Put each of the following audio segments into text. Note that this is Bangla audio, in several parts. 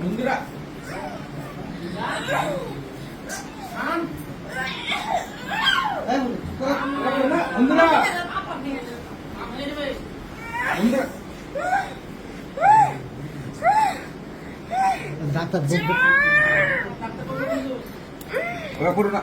বন্ধুরা বন্ধুরা ডাক্তার ওরা করো না।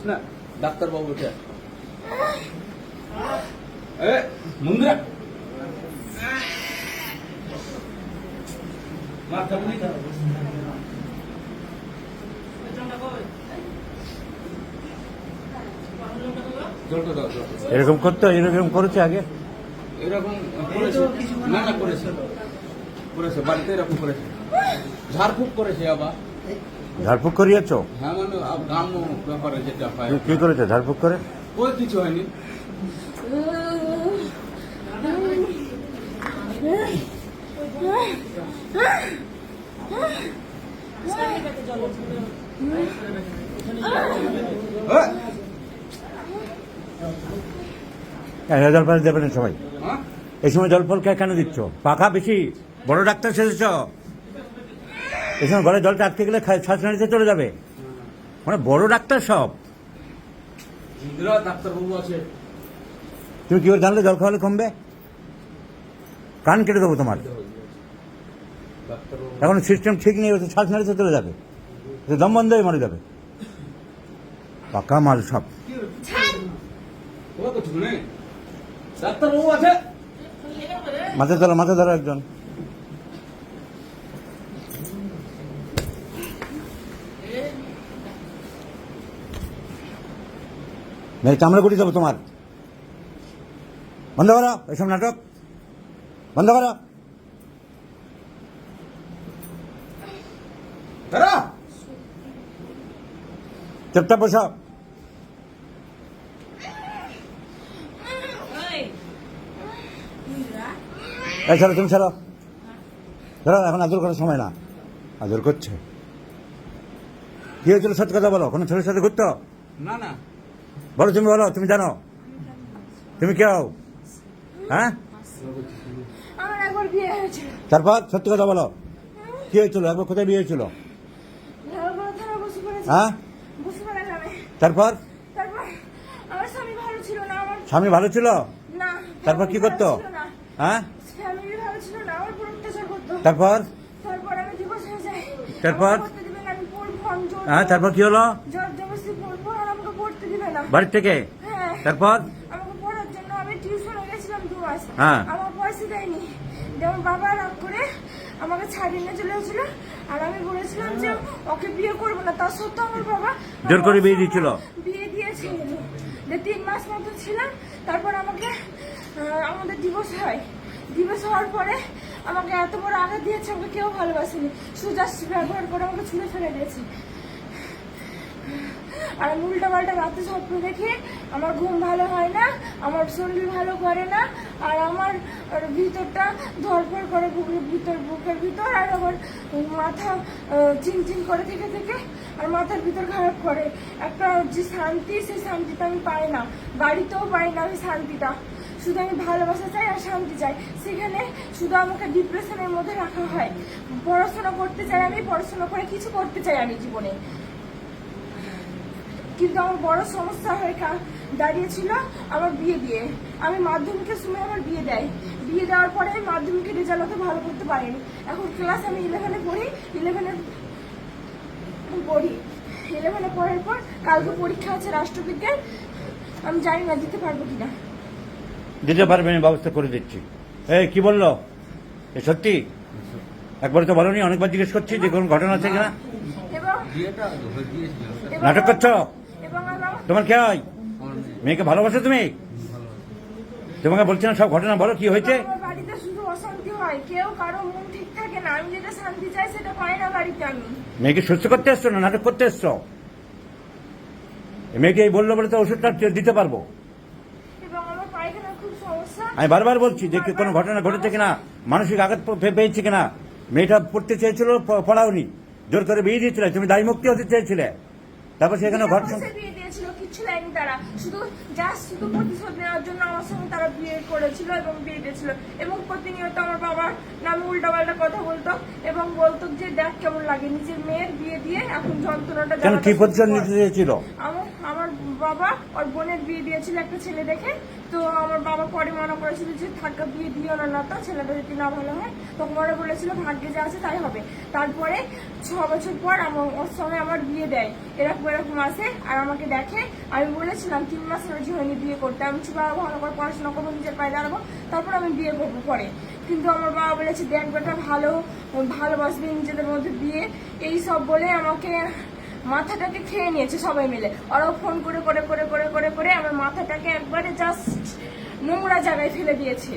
করিস না ডাক্তার বাবু উঠে এ মন্দিরা। মাথা। এরকম করতে এরকম করেছে আগে? এরকম করেছে। না না করেছে। করেছে বাড়িতে এরকম করেছে। ঝাড়ফুঁক করেছে আবার। ঝাড়ফুঁক করিয়েছ? হ্যাঁ মানে গ্রাম্য ব্যাপারে যেটা হয় কি- করেছে? ঝাড়ফুঁক করে? કોઈ কিছু হয়নি। হ্যাঁ, জল ফল দেবে না সবাই। হ্যাঁ? এই সময় জল ফল কে- কেন দিচ্ছ? পাখা বেশি বড় ডাক্তার সেজেছ? সময় ঘরে জলটা আটকে গেলে খা- শ্বাস নাড়িতে চলে যাবে। মানে বড় ডাক্তার সব। ডাক্তারবাবু আছে। তুমি কি করে জানলে জল খাওয়ালে কমবে? কান কেটে দেবো তোমার। এখন সিস্টেম ঠিক নেই ওতে শ্বাস নাড়িতে চলে যাবে। দম বন্ধ হয়ে মরে যাবে। পাকা মাল সব। মাথা ধরো মাথা ধরো একজন। মেয়ে চামড়া গুটি দেবো তোমার। বন্ধ করো, এসব নাটক। বন্ধ করো। দাঁড়া চুপচাপ বসো। এই ছাড়ো, তুমি ছাড়ো। ধরো, এখন আদর করার সময় না। আদর করছে। কি হয়েছিল সত্যি কথা বলো? কোনো ছেলের সাথে ঘুরতো? না না। বলো তুমি বলো তুমি জানো? তুমি কে কেউ হ্যাঁ? তারপর সত্যি কথা বলো। কি হয়েছিল? একবার কোথায় বিয়ে হয়েছিল? হ্যাঁ? তারপর? স্বামী ভালো ছিল তারপর কি করতো? হ্যাঁ? তারপর? তারপর হয়ে তারপর? আমাকে পড়তে বাড়ির থেকে? হ্যাঁ। তারপর? আমাকে পড়ার জন্য আমি টিউশনে গেছিলাম দু মাস। হ্যাঁ। আমার পয়সা দেয়নি। যেমন বাবা রাগ করে আমাকে ছাড়িয়ে নিয়ে চলে গেছিল। আর আমি বলেছিলাম যে ওকে বিয়ে করব না। তার সত্ত্বেও আমার বাবা জোর করে বিয়ে দিয়েছিল? বিয়ে দিয়েছিল যে তিন মাস মতো ছিলাম। তারপর আমাকে আমাদের ডিভোর্স হয়। ডিভোর্স হওয়ার পরে আমাকে এত বড় আঘাত দিয়েছে। আমাকে কেউ ভালোবাসেনি। সুজাসি ব্যবহার করে আমাকে ছুঁড়ে ফেলে দিয়েছে। আর আমি উল্টা পাল্টা রাতে স্বপ্ন দেখে, আমার ঘুম ভালো হয় না, আমার শরীর ভালো করে না, আর আমার ভিতরটা ধরফর করে বুকের ভিতর বুকের ভিতর, আর আমার মাথা চিনচিন করে থেকে থেকে, আর মাথার ভিতর খারাপ করে। একটা যে শান্তি, সেই শান্তিটা আমি পাই না। বাড়িতেও পাই না আমি শান্তিটা। শুধু আমি ভালোবাসা চাই আর শান্তি চাই। সেখানে শুধু আমাকে ডিপ্রেশনের মধ্যে রাখা হয়। পড়াশোনা করতে চাই আমি, পড়াশোনা করে কিছু করতে চাই আমি জীবনে। কিন্তু আমার বড় সমস্যা হয়ে দাঁড়িয়েছিল আমার বিয়ে দিয়ে। আমি মাধ্যমিকের সময় আমার বিয়ে দেয়। বিয়ে দেওয়ার পরে আমি মাধ্যমিকের রেজাল্ট অত ভালো করতে পারিনি। এখন ক্লাস আমি ইলেভেনে পড়ি ইলেভেনে পড়ি। ইলেভেনে পড়ার পর কালকে পরীক্ষা আছে রাষ্ট্রবিজ্ঞান। আমি জানি না দিতে পারব কিনা। দিতে পারবেন আমি ব্যবস্থা করে দিচ্ছি। এই কি বলল? এ সত্যি? একবার তো বলনি অনেকবার জিজ্ঞেস করছি যে কোন ঘটনা আছে কিনা? নাটক করছ? তোমার কে হয়? মেয়েকে ভালোবাসো তুমি? তোমাকে বলছি না সব ঘটনা বলো কি হয়েছে? বাড়িতে শুধু অশান্তি হয় কেউ কারও মন ঠিক থাকে না আমি যেটা শান্তি চাই সেটা পাই না বাড়িতে আমি। মেয়েকে সুস্থ করতে এসছো না নাটক করতে এসছো? মেয়েকে এই বলল বলে তো ওষুধটা দিতে পারব। আমি বারবার বলছি যে কোনো ঘটনা ঘটেছে কিনা? মানসিক আঘাত পেয়েছে কিনা? মেয়েটা পড়তে চেয়েছিল পড়াওনি। জোর করে বিয়ে দিয়েছিলে তুমি দায়ী মুক্তি হতে চেয়েছিলে। তারপর সেখানে ঘটনা লাইনি তারা। শুধু জাস্ট শুধু প্রতিশোধ নেওয়ার জন্য আমার সঙ্গে তারা বিয়ে করেছিল এবং বিয়ে দিয়েছিল। এবং প্রতিনিয়ত আমার বাবার নামে উল্টাপাল্টা কথা বলতো এবং বলতো যে দেখ কেমন লাগে। নিজের মেয়ের বিয়ে দিয়ে এখন যন্ত্রণাটা কেন কি প্রতিশোধ নিতে চেয়েছিল? আমার আমার বাবা ওর বোনের বিয়ে দিয়েছিল একটা ছেলে দেখে। তো আমার বাবা পরে মনে করেছিল যে থাকা বিয়ে দিও না না তো ছেলেটা যদি না ভালো হয়, তখন ওরা বলেছিল ভাগ্যে যা আছে তাই হবে। তারপরে ছ বছর পর আমার ওর সঙ্গে আমার বিয়ে দেয়। এরকম এরকম আসে আর আমাকে দেখে আমি বলেছিলাম, তিন মাস রাজি হয়নি বিয়ে করতে, আমি ছিল আরও ভালো করে পড়াশোনা করব, নিজের পায়ে দাঁড়াবো, তারপর আমি বিয়ে করব পরে। কিন্তু আমার বাবা বলেছে, দেখ ভালো, ভালোবাসবে নিজেদের মধ্যে বিয়ে। এই সব বলে আমাকে মাথাটাকে খেয়ে নিয়েছে সবাই মিলে। ওরাও ফোন করে করে করে করে করে করে আমার মাথাটাকে একবারে জাস্ট নোংরা জায়গায় ফেলে দিয়েছে।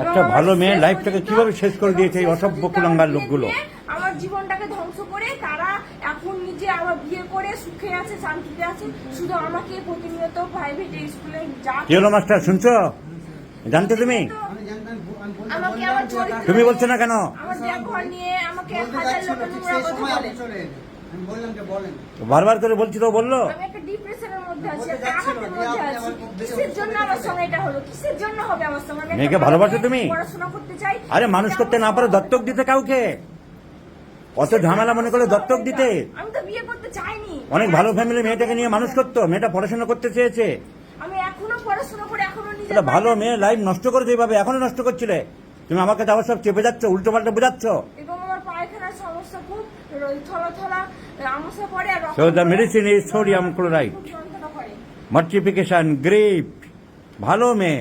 একটা ভালো মেয়ে লাইফটাকে কীভাবে শেষ করে দিয়েছে এই অসভ্য কুলাঙ্গার লোকগুলো? আমার জীবনটাকে ধ্বংস করে তারা এখন নিজে আমার বিয়ে করে সুখে আছে শান্তিতে আছে। শুধু আমাকে প্রতিনিয়ত প্রাইভেট স্কুলে যা মাস্টার? শুনছো? জানতে তুমি? তুমি বলছো না কেন? আমার ব্যবহার নিয়ে আমাকে হাজার লোকের কথা বলে। বারবার করে বলছি তো বলল? আমি একটা ডিপ্রেশনের মধ্যে আছি বলতে একটা যাচ্ছিল, আঘাতের দিয়ে মধ্যে আপনি আছি। আবার খুব বেশি কিসের জন্য অসুস্থ আমার সঙ্গে এটা হলো? কিসের জন্য হবে আমার সঙ্গে আমি একটা মেয়েকে ভালোবাসো তুমি? পড়াশোনা করতে চাই। আরে মানুষ করতে না পারো দত্তক দিতে কাউকে? অত ঝামেলা মনে করে দত্তক দিতে? আমি তো বিয়ে করতে চাইনি। অনেক ভালো ফ্যামিলি মেয়েটাকে নিয়ে মানুষ করতো মেয়েটা পড়াশোনা করতে চেয়েছে। আমি এখনও পড়াশোনা করে এখনও নিজে একটা ভালো মেয়ে লাইফ নষ্ট করেছে এইভাবে এখনও নষ্ট করছিলে। তুমি আমাকে তাও সব চেপে যাচ্ছ উল্টো পাল্টা বোঝাচ্ছ। এবং আমার পায়খানার সমস্যা খুব থলা থলা So the medicine is sodium chloride. Multiplication grape ভালো মেয়ে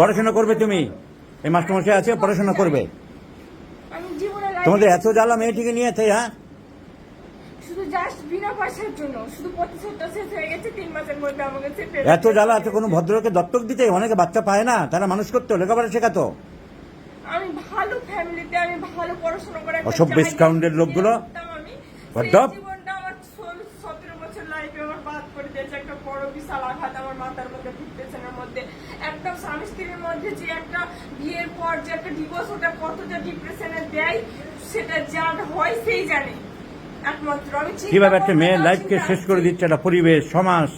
পড়াশোনা করবে তুমি? এই মাস্টারমশাই আছে, পড়াশোনা করবে। তোমাদের এত জ্বালা মেয়েটিকে নিয়েছে হ্যাঁ? এত জ্বালা এত কোনো ভদ্রলোকে দত্তক দিতে? অনেকে বাচ্চা পায় না, তারা মানুষ করতো, লেখাপড়া শেখাতো। আমি ভালো ফ্যামিলিতে আমি ভালো পড়াশোনা করে অসভ্য লোকগুলো। একটা স্বামী স্ত্রীর মধ্যে যে বিয়ের পর যে একটা ডিভোর্স ওটা কতটা ডিপ্রেশনে দেয় সেটা যার হয় সেই জানে। একমাত্র আমি কীভাবে একটা মেয়ের লাইফকে শেষ করে দিচ্ছে? একটা পরিবেশ সমাজ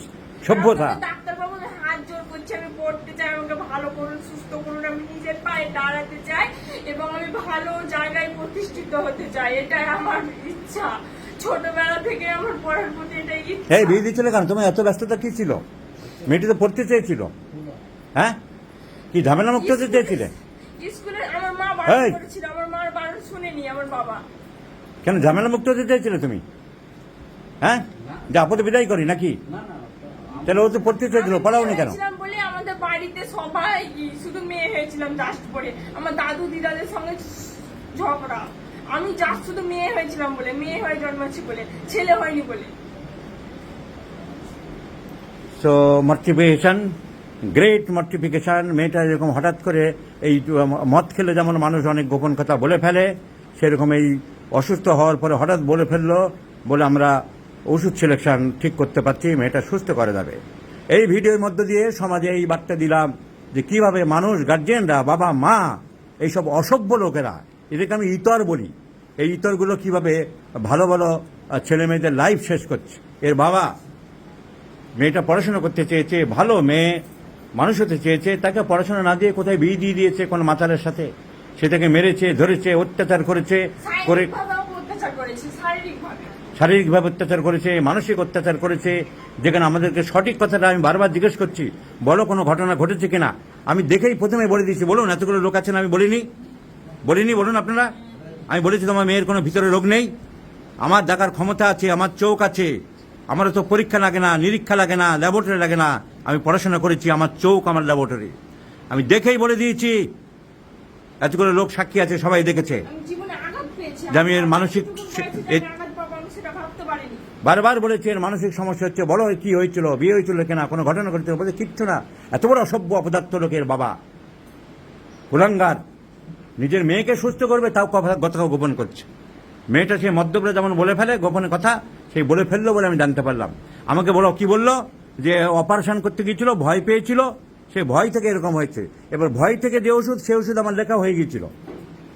সভ্যতা আমাকে ডাক্তারবাবু হাত জোর করছে আমি পড়তে চাই আমাকে ভালো করুন সুস্থ করুন আমি নিজের পায়ে দাঁড়াতে চাই এবং আমি ভালো জায়গায় প্রতিষ্ঠিত হতে চাই এটাই আমার ইচ্ছা। ছোটবেলা থেকে আমার পড়ার প্রতি এটাই ইচ্ছা। এই বিয়ে দিচ্ছিলে কেন? তোমার এত ব্যস্ততা কি ছিল? মেয়েটি তো পড়তে চেয়েছিল। হ্যাঁ? কি ঝামেলা মুক্ত হতে চেয়েছিলে? স্কুলে আমার মা বারণ করেছিল আমার মার বারণ শুনেনি আমার বাবা। কেন ঝামেলা মুক্ত হতে চেয়েছিলে তুমি? হ্যাঁ? যে আপদে বিদায় করি নাকি? তাহলে ও তো পড়তে চেয়েছিল পড়াওনি কেন? বলে আমাদের বাড়িতে সবাই শুধু মেয়ে হয়েছিলাম জাস্ট পড়ে আমার দাদু দিদাদের সঙ্গে ঝগড়া। আমি জাস্ট শুধু মেয়ে হয়েছিলাম বলে, মেয়ে হয়ে জন্মাচ্ছি বলে, ছেলে হয়নি বলে। সো মর্টিফিকেশন গ্রেট মর্টিফিকেশন মেয়েটা এরকম হঠাৎ করে এই মদ খেলে যেমন মানুষ অনেক গোপন কথা বলে ফেলে, সেরকম এই অসুস্থ হওয়ার পরে হঠাৎ বলে ফেলল, বলে আমরা ওষুধ সিলেকশন ঠিক করতে পারছি, মেয়েটা সুস্থ করে যাবে এই ভিডিওর মধ্য দিয়ে সমাজে এই বার্তা দিলাম যে কীভাবে মানুষ গার্জেনরা বাবা মা এইসব অসভ্য লোকেরা এদেরকে আমি ইতর বলি। এই ইতরগুলো কীভাবে ভালো ভালো ছেলে মেয়েদের লাইফ শেষ করছে। এর বাবা মেয়েটা পড়াশোনা করতে চেয়েছে ভালো মেয়ে মানুষ হতে চেয়েছে তাকে পড়াশোনা না দিয়ে কোথায় বিয়ে দিয়ে দিয়েছে কোনো মাতারের সাথে? সেটাকে মেরেছে ধরেছে অত্যাচার করেছে করে শারীরিকভাবে অত্যাচার করেছে শারীরিকভাবে। শারীরিকভাবে অত্যাচার করেছে মানসিক অত্যাচার করেছে। যেখানে আমাদেরকে সঠিক কথাটা আমি বারবার জিজ্ঞেস করছি বলো কোনো ঘটনা ঘটেছে কিনা? আমি দেখেই প্রথমে বলে দিয়েছি বলুন এতগুলো লোক আছেন আমি বলিনি। বলিনি বলুন আপনারা। আমি বলেছি তোমার মেয়ের কোনো ভিতরে রোগ নেই। আমার দেখার ক্ষমতা আছে আমার চোখ আছে। আমারও তো পরীক্ষা লাগে না নিরীক্ষা লাগে না ল্যাবরেটরি লাগে না। আমি পড়াশোনা করেছি আমার চোখ আমার ল্যাবরেটরি আমি দেখেই বলে দিয়েছি। এতগুলো লোক সাক্ষী আছে সবাই দেখেছে। যে আমি এর মানসিক- বারবার বলেছি এর মানসিক সমস্যা হচ্ছে হয়ে কি হয়েছিল বিয়ে হয়েছিল কিনা কোনো ঘটনা ঘটেছিল বলে কিচ্ছু না। এত বড় অসভ্য অপদার্থ লোকের বাবা। কুলাঙ্গার। নিজের মেয়েকে সুস্থ করবে, তাও কথা গোপন করছে। মেয়েটা সে মদ্যপরে যেমন বলে ফেলে, গোপনে কথা, সেই বলে ফেলল বলে আমি জানতে পারলাম। আমাকে বলো, কি বলল? যে অপারেশন করতে গিয়েছিল, ভয় পেয়েছিল, সে ভয় থেকে এরকম হয়েছে। এবার ভয় থেকে যে ওষুধ, সে ওষুধ আমার লেখা হয়ে গিয়েছিল।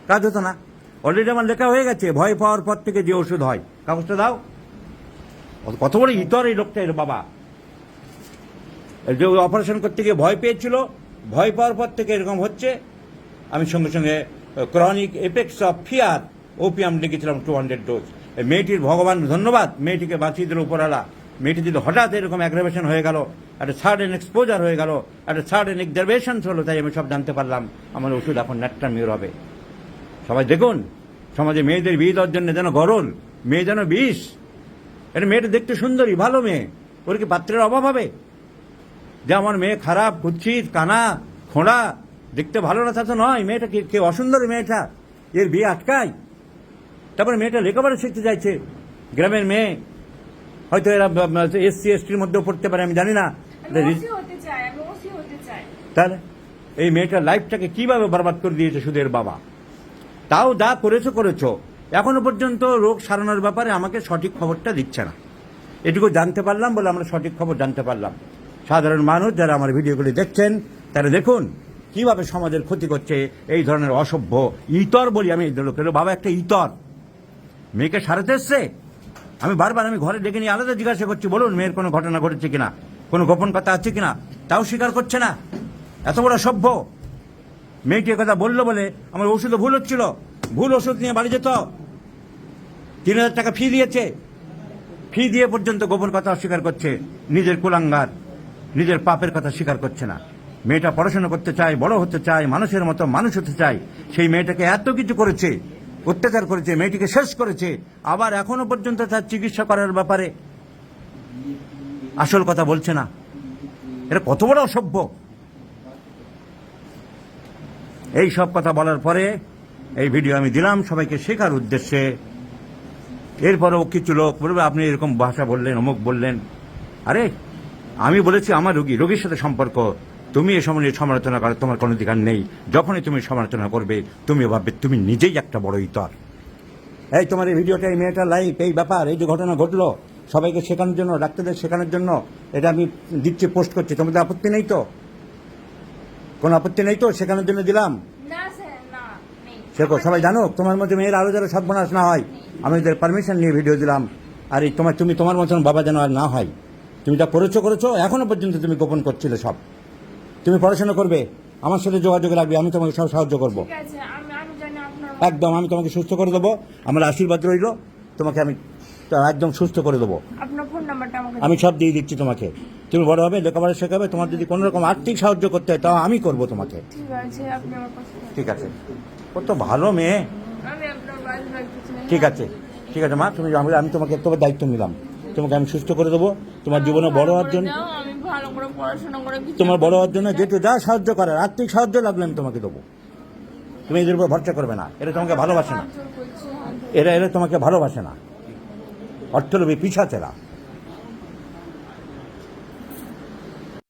কাজ হতো না। অলরেডি আমার লেখা হয়ে গেছে, ভয় পাওয়ার পর থেকে যে ওষুধ হয়। কাগজটা দাও। কত বড় ইতর এই লোকটা, এর বাবা। যে অপারেশন করতে গিয়ে ভয় পেয়েছিল, ভয় পাওয়ার পর থেকে এরকম হচ্ছে। আমি সঙ্গে সঙ্গে chronic apex of fear opium লিখেছিলাম টু হান্ড্রেড ডোজ মেয়েটির ভগবান, ধন্যবাদ। মেয়েটিকে বাঁচিয়ে দিল উপরালা মেয়েটি যদি হঠাৎ এরকম অ্যাগ্রাভেশন হয়ে গেল, একটা সার্ডেন এক্সপোজার হয়ে গেল, একটা সার্ডেন এক্সারভেশন হলো, তাই আমি সব জানতে পারলাম। আমার ওষুধ এখন ন্যাটটা মিউর হবে। সবাই দেখুন, সমাজে মেয়েদের বিয়ে দেওয়ার জন্য যেন গরল, মেয়ে যেন বিষ। এটা মেয়েটা দেখতে সুন্দরী, ভালো মেয়ে। ওর কি পাত্রের অভাব হবে? যে আমার মেয়ে খারাপ কুচ্ছিত কানা, খোঁড়া দেখতে ভালো না তা তো নয় মেয়েটা কে কে অসুন্দর মেয়েটা? এর বিয়ে আটকায়। তারপরে মেয়েটা লেখাপড়া শিখতে চাইছে গ্রামের মেয়ে। হয়তো এরা এসসি এসটির মধ্যেও পড়তে পারে আমি জানি না। তাহলে এই মেয়েটার লাইফটাকে কীভাবে বরবাদ করে দিয়েছে সুদের বাবা? তাও যা করেছ করেছ। এখনও পর্যন্ত রোগ সারানোর ব্যাপারে আমাকে সঠিক খবরটা দিচ্ছে না। এটুকু জানতে পারলাম বলে আমরা সঠিক খবর জানতে পারলাম। সাধারণ মানুষ যারা আমার ভিডিওগুলি দেখছেন তারা দেখুন। কীভাবে সমাজের ক্ষতি করছে এই ধরনের অসভ্য ইতর বলি আমি লোকের। বাবা, একটা ইতর। মেয়েকে সারাতে এসছে? আমি বারবার আমি ঘরে ডেকে নিয়ে আলাদা জিজ্ঞাসা করছি, বলুন, মেয়ের কোনো ঘটনা ঘটেছে কিনা? কোনো গোপন কথা আছে কিনা? তাও স্বীকার করছে না। এত বড় সভ্য মেয়েটি কথা বলল বলে আমার ওষুধে ভুল হচ্ছিল। ভুল ওষুধ নিয়ে বাড়ি যেত। তিন হাজার টাকা ফি দিয়েছে। ফি দিয়ে পর্যন্ত গোপন কথা অস্বীকার করছে। নিজের কুলাঙ্গার। নিজের পাপের কথা স্বীকার করছে না। মেয়েটা পড়াশোনা করতে চায়, বড় হতে চায়, মানুষের মতো মানুষ হতে চায়, সেই মেয়েটাকে এত কিছু করেছে, অত্যাচার করেছে, মেয়েটিকে শেষ করেছে, আবার এখনও পর্যন্ত তার চিকিৎসা করার ব্যাপারে আসল কথা বলছে না। এটা কত বড় অসভ্য। এই সব কথা বলার পরে এই ভিডিও আমি দিলাম সবাইকে শেখার উদ্দেশ্যে। এরপরেও কিছু লোক বলবে, আপনি এরকম ভাষা বললেন, অমুক বললেন। আরে, আমি বলেছি আমার রোগী, রোগীর সাথে সম্পর্ক। তুমি এ সময় সমালোচনা করার তোমার কোনো অধিকার নেই। যখনই তুমি সমালোচনা করবে তুমি ভাববে তুমি নিজেই একটা বড় ইতর। এই তোমার এই ভিডিওটা এই মেয়েটার লাইফ এই ব্যাপার এই যে ঘটনা ঘটলো সবাইকে শেখানোর জন্য ডাক্তারদের শেখানোর জন্য এটা আমি দিচ্ছি পোস্ট করছি। তোমাদের আপত্তি নেই তো? কোনো আপত্তি নেই তো? শেখানোর জন্য দিলাম? শেখো সবাই জানো তোমার মধ্যে মেয়ের আরও যেন সর্বনাশ না হয় আমি ওদের পারমিশন নিয়ে ভিডিও দিলাম। আর এই তোমার তুমি তোমার মতন বাবা যেন আর না হয়। তুমি যা করেছ করেছ এখনও পর্যন্ত তুমি গোপন করছিলে সব। তুমি পড়াশোনা করবে আমার সাথে যোগাযোগ রাখবে আমি তোমাকে সব সাহায্য করব। ঠিক আছে আমি আমি জানি আপনার একদম আমি তোমাকে সুস্থ করে দেবো আমার আশীর্বাদ রইল তোমাকে আমি একদম সুস্থ করে দেবো। আপনার ফোন নাম্বারটা আমাকে আমি সব দিয়ে দিচ্ছি তোমাকে। তুমি বড় হবে লেখাপড়া শেখাবে তোমার যদি কোনো রকম আর্থিক সাহায্য করতে হয় তাও আমি করব তোমাকে। ঠিক আছে ও তো ভালো মেয়ে। ঠিক আছে ঠিক আছে মা তুমি আমি তোমাকে তোমার দায়িত্ব নিলাম। তোমাকে আমি সুস্থ করে দেবো তোমার জীবনে বড় হওয়ার জন্য পড়াশোনা করে তোমার বড় হওয়ার জন্য যেটু যা সাহায্য করার আর্থিক সাহায্য লাগলে আমি তোমাকে দেবো। তুমি এদের উপর ভরসা করবে না। এটা তোমাকে ভালোবাসে না। এরা এরা তোমাকে ভালোবাসে না। অর্থলোভী পিছাচেরা।